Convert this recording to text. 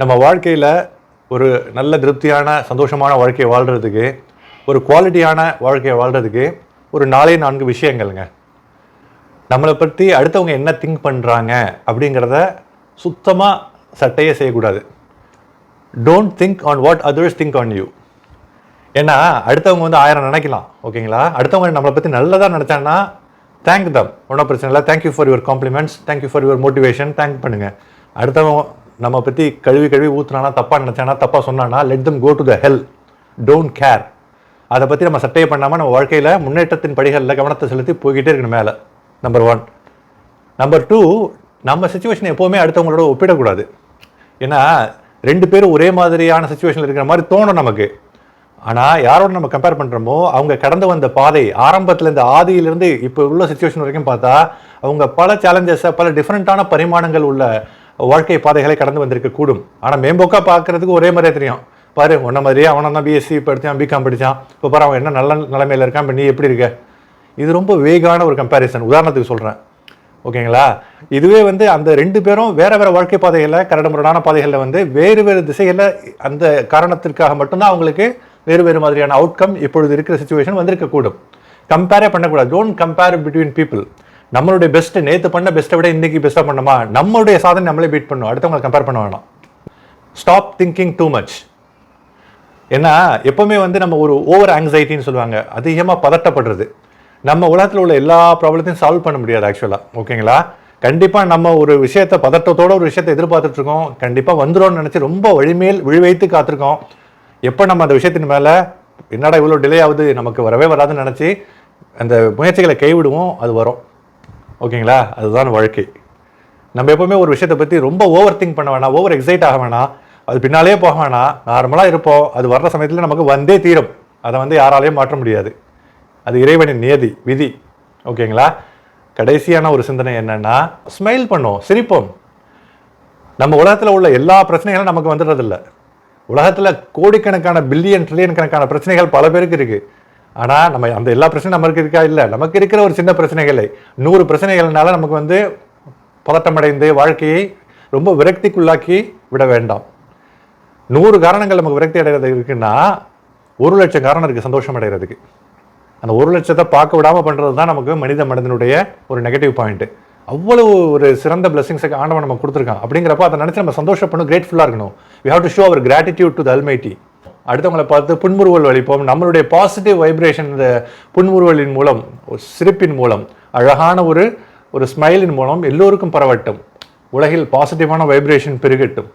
நம்ம வாழ்க்கையில் ஒரு நல்ல திருப்தியான சந்தோஷமான வாழ்க்கையை வாழ்கிறதுக்கு ஒரு குவாலிட்டியான வாழ்க்கையை வாழ்கிறதுக்கு ஒரு நாலே நான்கு விஷயங்கள்ங்க. நம்மளை பற்றி அடுத்தவங்க என்ன திங்க் பண்ணுறாங்க அப்படிங்கிறத சுத்தமாக சட்டையே செய்யக்கூடாது. Don't think on what others think on you ஏன்னா அடுத்தவங்க வந்து ஆயிரம் நினைக்கலாம் ஓகேங்களா? அடுத்தவங்க நம்மளை பற்றி நல்லதாக நினச்சாங்கன்னா தேங்க் தம் ஒன்றும் பிரச்சனை இல்லை. Thank you for your compliments thank you for your motivation thank பண்ணுங்கள் அடுத்தவங்க நம்ம பற்றி கழுவி கழுவி ஊற்றுனானா தப்பாக நினச்சானா தப்பாக சொன்னானா let them go to the hell don't care அதை பற்றி நம்ம சட்டையை பண்ணாமல் நம்ம வாழ்க்கையில் முன்னேற்றத்தின் படிகளில் கவனத்தை செலுத்தி போய்கிட்டே இருக்கணும் மேலே. நம்பர் ஒன் நம்பர் டூ நம்ம சுச்சுவேஷன் எப்போவுமே அடுத்தவங்களோட ஒப்பிடக்கூடாது. ஏன்னா ரெண்டு பேரும் ஒரே மாதிரியான சுச்சுவேஷனில் இருக்கிற மாதிரி தோணும் நமக்கு. ஆனால் யாரோட நம்ம கம்பேர் பண்ணுறோமோ அவங்க கடந்து வந்த பாதை ஆரம்பத்தில் இருந்து ஆதியிலிருந்து இப்போ உள்ள சுச்சுவேஷன் வரைக்கும் பார்த்தா அவங்க பல சேலஞ்சஸை பல டிஃப்ரெண்ட்டான பரிமாணங்கள் உள்ள வாழ்க்கை பாதைகளை கடந்து வந்திருக்க கூடும். ஆனால் மேம்போக்காக பார்க்கறதுக்கு ஒரே மாதிரியே தெரியும். பாரு உன்ன மாதிரியே அவனை தான் பிஎஸ்சி படித்தான் பிகாம் படித்தான் இப்போ பாரு அவன் என்ன நல்ல நிலைமையில் இருக்கான் இப்போ நீ எப்படி இருக்க? இது ரொம்ப வேகான ஒரு கம்பேரிசன் உதாரணத்துக்கு சொல்கிறேன் ஓகேங்களா? இதுவே வந்து அந்த ரெண்டு பேரும் வேறு வேறு வாழ்க்கை பாதைகளில் கரடுமுரடான பாதைகளில் வந்து வேறு வேறு திசைகளில் அந்த காரணத்திற்காக மட்டும்தான் அவங்களுக்கு வேறு வேறு மாதிரியான அவுட்கம் இப்பொழுது இருக்கிற சுச்சுவேஷன் வந்திருக்கக்கூடும் கம்பேரே பண்ணக்கூடாது. டோன்ட் கம்பேர் பிட்வீன் பீப்புள் நம்மளுடைய பெஸ்ட் நேற்று பண்ண பெஸ்ட்டை விட இன்றைக்கி பெஸ்ட்டாக பண்ணோமா? நம்மளுடைய சாதனை நம்மளே பீட் பண்ணும். அடுத்தவங்களை கம்பேர் பண்ண வேணாம். ஸ்டாப் திங்கிங் டூ மச் ஏன்னா எப்போவுமே வந்து நம்ம ஒரு ஓவர் ஆங்ஸைட்டின்னு சொல்லுவாங்க. அதிகமாக பதட்டப்படுறது. நம்ம உலகத்தில் உள்ள எல்லா ப்ராப்ளத்தையும் சால்வ் பண்ண முடியாது ஆக்சுவலாக ஓகேங்களா கண்டிப்பாக நம்ம ஒரு விஷயத்தை பதட்டத்தோட ஒரு விஷயத்தை எதிர்பார்த்துட்ருக்கோம் கண்டிப்பாக வந்துடும்னு நினச்சி ரொம்ப வழிமேல் விழிவைத்து காத்திருக்கோம். எப்போ நம்ம அந்த விஷயத்தின் மேலே என்னடா இவ்வளோ டிலே ஆகுது நமக்கு வரவே வராதுன்னு நினச்சி அந்த முயற்சிகளை கைவிடுவோம் அது வரும். ஓகேங்களா? அதுதான் வாழ்க்கை. நம்ம எப்பவுமே ஒரு விஷயத்தை பற்றி ரொம்ப ஓவர் திங்க் பண்ண வேணாம் ஓவர் எக்ஸைட் ஆக வேணாம். அது பின்னாலே போக வேணாம். நார்மலாக இருப்போம். அது வர்ற சமயத்தில் நமக்கு வந்தே தீரும். அதை வந்து யாராலையும் மாற்ற முடியாது. அது இறைவனின் நியதி விதி. ஓகேங்களா? கடைசியான ஒரு சிந்தனை என்னென்னா ஸ்மைல் பண்ணுவோம் சிரிப்போம். நம்ம உலகத்தில் உள்ள எல்லா பிரச்சனைகளும் நமக்கு வந்துடுறதில்ல. உலகத்தில் கோடிக்கணக்கான பில்லியன் ட்ரில்லியன் கணக்கான பிரச்சனைகள் பல பேருக்கு இருக்குது ஆனால் நம்ம அந்த எல்லா பிரச்சனையும் நமக்கு இருக்கா? இல்லை. நமக்கு இருக்கிற ஒரு சின்ன பிரச்சனைகளை. நூறு பிரச்சனைகள்னால நமக்கு வந்து பதட்டமடைந்து வாழ்க்கையை ரொம்ப விரக்திக்குள்ளாக்கி விட வேண்டாம். நூறு காரணங்கள் நமக்கு விரக்தி அடைகிறது இருக்குன்னா ஒரு லட்சம் காரணம் இருக்குது சந்தோஷம் அடைகிறதுக்கு அந்த ஒரு லட்சத்தை பார்க்க விடாமல் பண்ணுறது தான் நமக்கு மனித மனிதனுடைய ஒரு நெகட்டிவ் பாயிண்ட்டு அவ்வளவு ஒரு சிறந்த பிளஸிங்ஸுக்கு ஆண்டவன் நம்ம கொடுத்துருக்கான். அப்படிங்கிறப்ப அதை நினச்சி நம்ம சந்தோஷப்படணும் கிரேட்ஃபுல்லாக இருக்கணும். We have to show our gratitude to the almighty அடுத்தவங்களை பார்த்து புன்முறுவல் வலிப்போம் நம்மளுடைய பாசிட்டிவ் வைப்ரேஷன் இந்த புன்முறுவலின் மூலம் ஒரு சிரிப்பின் மூலம் அழகான ஒரு ஒரு ஸ்மைலின் மூலம் எல்லோருக்கும் பரவட்டும். உலகில் பாசிட்டிவான வைப்ரேஷன் பெருகட்டும்.